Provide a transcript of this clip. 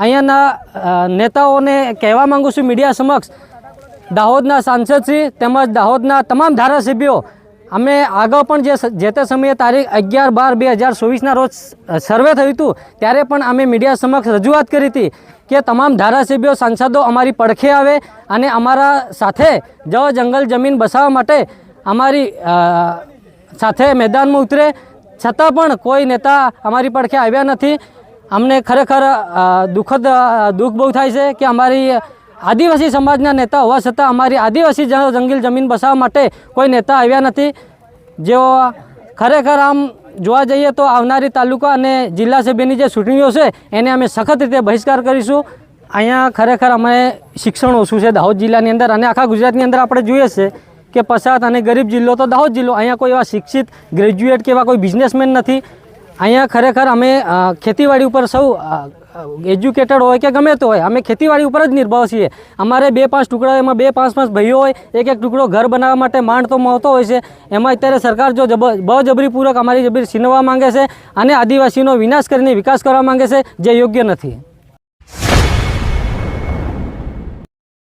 અહીંયાના નેતાઓને કહેવા માંગુ છું મીડિયા સમક્ષ, દાહોદના સાંસદશ્રી તેમજ દાહોદના તમામ ધારાસભ્યો, અમે આગળ પણ જે જે તે સમયે તારીખ અગિયાર બાર બે હજાર ચોવીસના રોજ સર્વે થયું હતું, ત્યારે પણ અમે મીડિયા સમક્ષ રજૂઆત કરી હતી કે તમામ ધારાસભ્યો, સાંસદો અમારી પડખે આવે અને અમારા સાથે જ જંગલ જમીન બસાવવા માટે અમારી સાથે મેદાનમાં ઉતરે. છતાં પણ કોઈ નેતા અમારી પડખે આવ્યા નથી. અમને ખરેખર દુઃખદ દુઃખ બહુ થાય છે કે અમારી આદિવાસી સમાજના નેતા હોવા છતાં અમારી આદિવાસી જંગીલ જમીન બસાવવા માટે કોઈ નેતા આવ્યા નથી. જેઓ ખરેખર આમ જોવા જઈએ તો આવનારી તાલુકા અને જિલ્લા સભ્યની જે ચૂંટણીઓ છે, એને અમે સખત રીતે બહિષ્કાર કરીશું. અહીંયા ખરેખર અમે શિક્ષણ ઓછું છે દાહોદ જિલ્લાની અંદર અને આખા ગુજરાતની અંદર આપણે જોઈએ છે કે પછાત અને ગરીબ જિલ્લો તો દાહોદ જિલ્લો. અહીંયા કોઈ એવા શિક્ષિત, ગ્રેજ્યુએટ કે એવા કોઈ બિઝનેસમેન નથી. અહીંયા ખરેખર અમે ખેતીવાડી ઉપર સૌ એજ્યુકેટેડ હોય કે ગમે તે હોય, અમે ખેતીવાડી ઉપર જ નિર્ભર છીએ. અમારે બે પાંચ ટુકડા, એમાં બે પાંચ પાંચ ભાઈઓ હોય, એક એક ટુકડો ઘર બનાવવા માટે માંડ તો મળતો હોય છે. એમાં અત્યારે સરકાર જો બજબરીપૂર્વક અમારી જબરી છીનવવા માંગે છે અને આદિવાસીનો વિનાશ કરીને વિકાસ કરવા માંગે છે, જે યોગ્ય નથી.